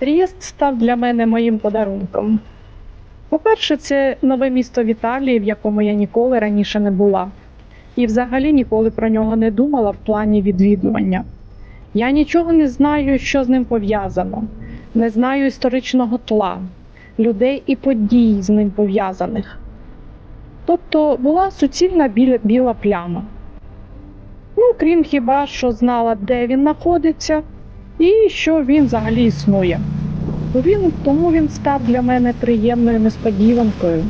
Трієст став для мене моїм подарунком. По-перше, це нове місто в Італії, в якому я ніколи раніше не була. І взагалі ніколи про нього не думала в плані відвідування. Я нічого не знаю, що з ним пов'язано, не знаю історичного тла, людей і подій з ним пов'язаних. Тобто була суцільна біля, біла пляма. Ну, крім хіба що знала, де він знаходиться і що він взагалі існує. Він, тому він став для мене приємною несподіванкою.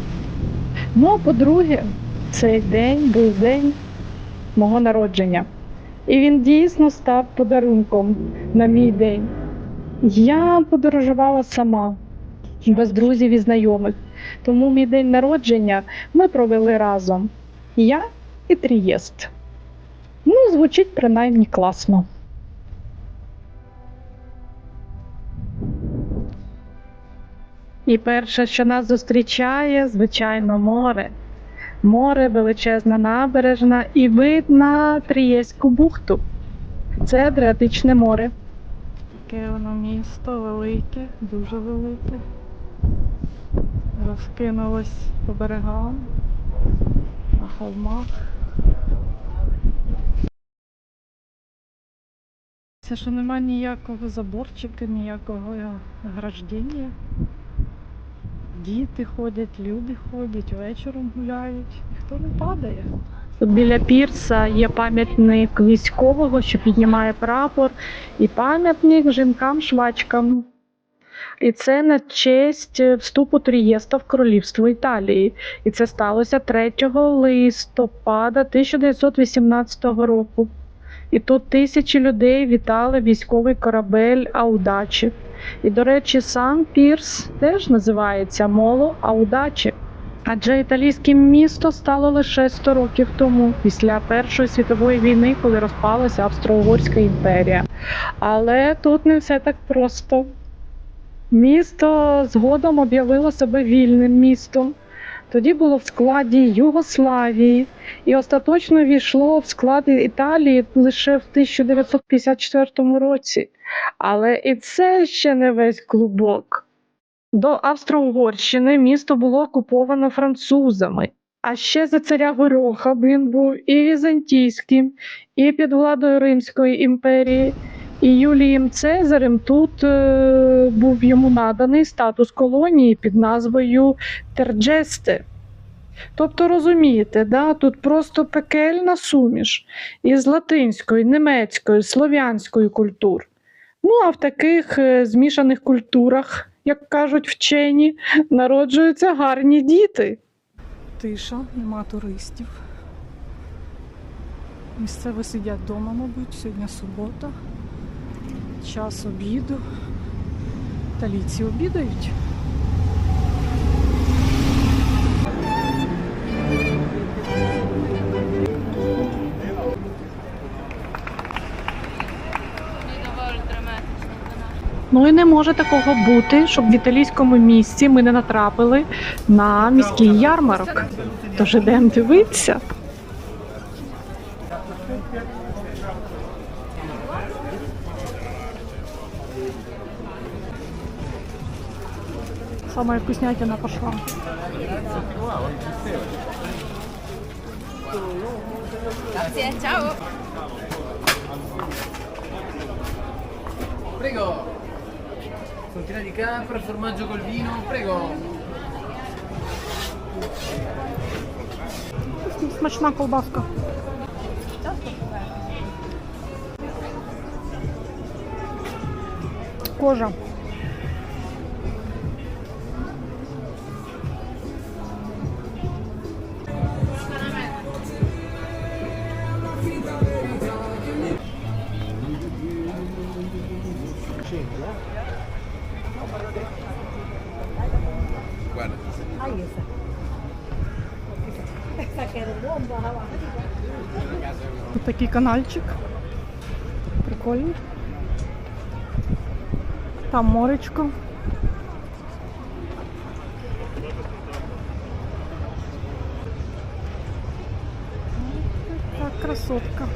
Ну а по-друге, цей день був день мого народження. І він дійсно став подарунком на мій день. Я подорожувала сама, без друзів і знайомих. Тому мій день народження ми провели разом. Я і Трієст. Ну, звучить принаймні класно. І перше, що нас зустрічає, звичайно, море. Море, величезна набережна і вид на Трієську бухту. Це Адріатичне море. Таке воно місто велике, дуже велике. Розкинулось по берегам, на холмах. Це що нема ніякого заборчика, ніякого ограждення. Діти ходять, люди ходять, вечором гуляють, ніхто не падає. Біля пірса є пам'ятник військового, що піднімає прапор, і пам'ятник жінкам-швачкам. І це на честь вступу Трієста в королівство Італії. І це сталося 3 листопада 1918 року. І тут тисячі людей вітали військовий корабель Аудачі. І, до речі, сам Пірс теж називається Моло Аудачі. Адже італійське місто стало лише 100 років тому, після Першої світової війни, коли розпалася Австро-Угорська імперія. Але тут не все так просто. Місто згодом об'явило себе вільним містом. Тоді було в складі Югославії і остаточно війшло в склад Італії лише в 1954 році. Але і це ще не весь клубок. До Австро-Угорщини місто було окуповано французами. А ще за царя Гороха він був і візантійським, і під владою Римської імперії. І Юлієм Цезарем тут е, був йому наданий статус колонії під назвою Терджесте. Тобто, розумієте, да, тут просто пекельна суміш із латинської, німецької, слов'янської культур. Ну, а в таких е, змішаних культурах, як кажуть вчені, народжуються гарні діти. Тиша, нема туристів. Місцеві сидять вдома, мабуть, сьогодні субота, час обіду. Талійці обідають. Ну і не може такого бути, щоб в італійському місті ми не натрапили на міський ярмарок. Тож ідемо дивитися. Самая вкуснятина пошла. Grazie, ciao. Prego. Fontina di capra, formaggio col vino, prego. Смачна колбаска. Кожа. Тут такий канальчик. Прикольний. Там моречко. Красотка.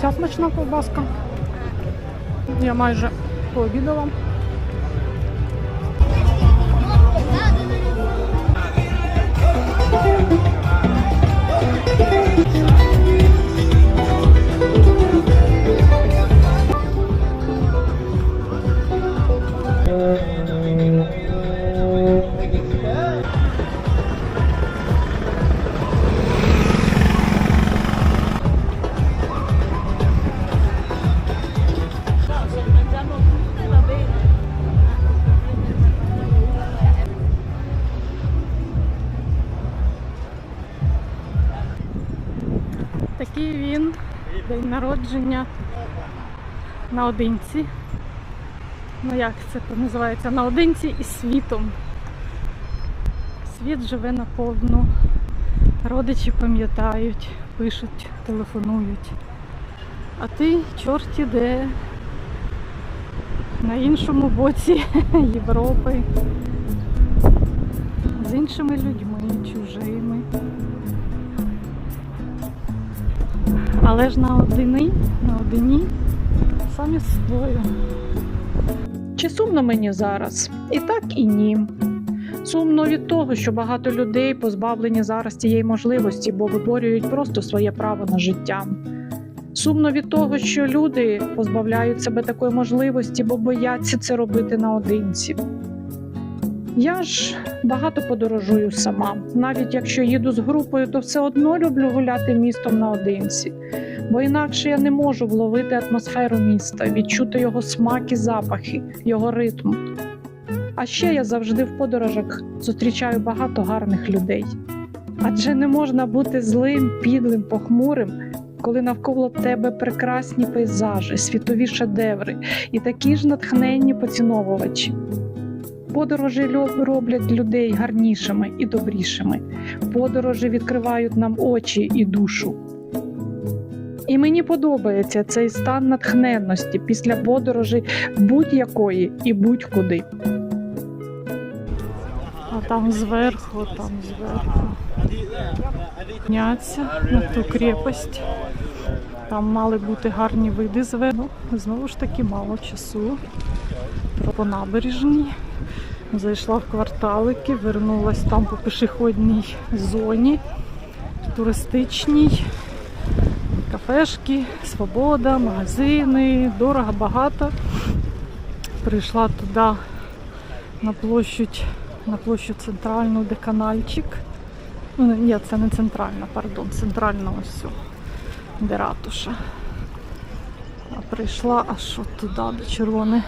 Ця смачна ковбаска. Я майже пообідала. Народження наодинці. Ну як це називається? Наодинці із світом. Світ живе наповну. Родичі пам'ятають, пишуть, телефонують. А ти чорті де на іншому боці Європи. З іншими людьми, чужими. Але ж на одині, на одині самі з собою. Чи сумно мені зараз? І так, і ні. Сумно від того, що багато людей позбавлені зараз цієї можливості, бо виборюють просто своє право на життя. Сумно від того, що люди позбавляють себе такої можливості, бо бояться це робити наодинці. Я ж багато подорожую сама. Навіть якщо їду з групою, то все одно люблю гуляти містом наодинці, бо інакше я не можу вловити атмосферу міста, відчути його смак і запахи, його ритм. А ще я завжди в подорожах зустрічаю багато гарних людей. Адже не можна бути злим, підлим, похмурим, коли навколо тебе прекрасні пейзажі, світові шедеври і такі ж натхненні поціновувачі. Подорожі роблять людей гарнішими і добрішими. Подорожі відкривають нам очі і душу. І мені подобається цей стан натхненності після подорожі будь-якої і будь-куди. А там зверху, там зверху. Підняться на ту крепость. Там мали бути гарні види зверху. Знову ж таки, мало часу. По набережній. Зайшла в кварталики, вернулась там по пішохідній зоні, туристичній, кафешки, свобода, магазини, дорого, багато. Прийшла туди на площу, на площу центральну, де канальчик. Ну, ні, це не центральна, пардон, центральна ось, де ратуша. Прийшла аж от туди, до червоної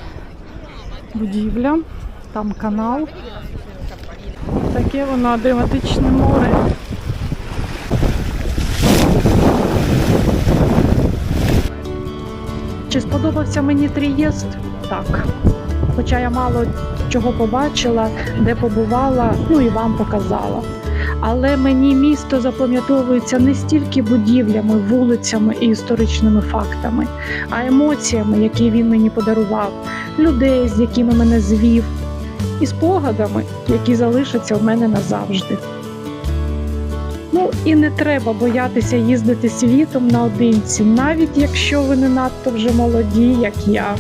будівля. Там канал. Таке воно драматичне море. Чи сподобався мені Трієст? Так. Хоча я мало чого побачила, де побувала, ну і вам показала. Але мені місто запам'ятовується не стільки будівлями, вулицями і історичними фактами, а емоціями, які він мені подарував, людей, з якими мене звів, і спогадами, які залишаться в мене назавжди. Ну і не треба боятися їздити світом наодинці, навіть якщо ви не надто вже молоді, як я.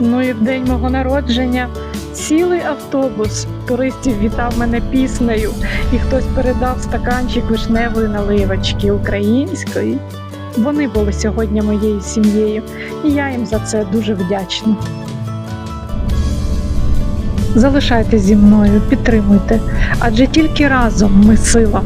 Ну і в день мого народження цілий автобус туристів вітав мене піснею, і хтось передав стаканчик вишневої наливочки української. Вони були сьогодні моєю сім'єю, і я їм за це дуже вдячна. Залишайтесь зі мною, підтримуйте, адже тільки разом ми сила.